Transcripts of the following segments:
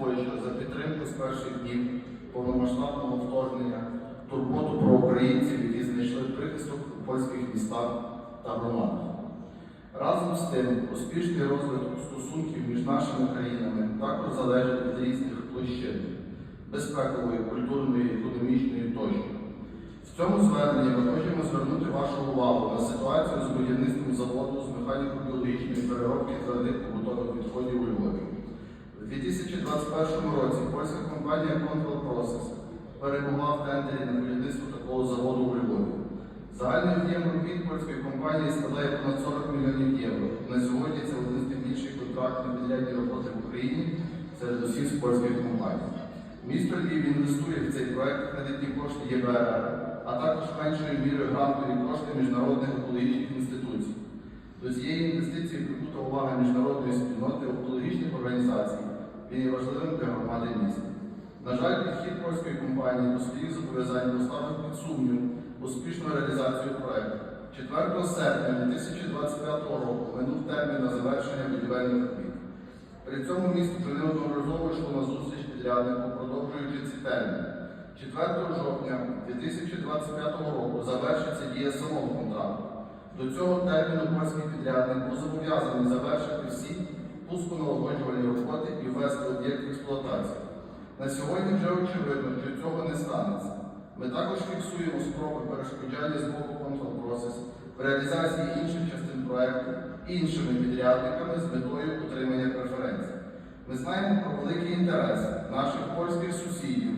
Польща за підтримку з перших днів повномасштабного вторгнення, турботу про українців, які знайшли прихисток у польських містах та громадах. Разом з тим, успішний розвиток стосунків між нашими країнами також залежить від різних площин безпекової, культурної, економічної тощо. В цьому зверненні ми хочемо звернути вашу увагу на ситуацію з будівництвом заводу з механіко-біологічної переробки твердих побутових відходів у Львові. У 2021 році польська компанія Control Process перемогла в тендері на будівництво такого заводу у Львові. Загальний об'єм робіт польської компанії складає понад 40 мільйонів євро. На сьогодні це один з найбільших контрактів підрядні роботи в Україні серед усіх з польських компаній. Місто Львів інвестує в цей проект кредитні кошти ЄБРР, а також меншою мірою грантові кошти міжнародних екологічних інституцій. До цієї інвестиції прикута увага міжнародної спільноти є важливим для громади міста. На жаль, підхід польської компанії до своїх зобов'язань поставив під сумнів успішну реалізацію проекту. 4 серпня 2025 року минув термін на завершення будівельних робіт. При цьому місто неодноразово йшло на зустріч підряднику, продовжуючи ці терміни. 4 жовтня 2025 року завершиться дія самого контракту. До цього терміну польський підрядник був зобов'язаний завершити всі пусконалагоджувальні роботи і ввести об'єкт в експлуатацію. На сьогодні вже очевидно, що цього не станеться. Ми також фіксуємо спроби перешкоджання з боку Process в реалізації інших частин проекту іншими підрядниками з метою отримання преференцій. Ми знаємо про великий інтерес наших польських сусідів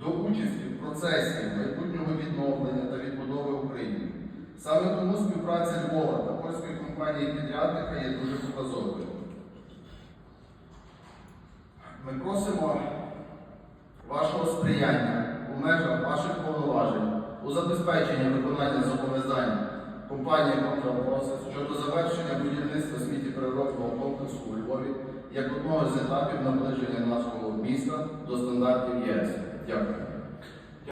до участі в процесі майбутнього відновлення та відбудови України. Саме тому співпраця Львова та польської компанії підрядника є дуже показовою. Ми просимо вашого сприяння у межах ваших повноважень у забезпеченні виконання зобов'язань компанії Control щодо завершення будівництва сміттєпереробного комплексу у Львові як одного з етапів наближення нашого міста до стандартів ЄС. Дякую.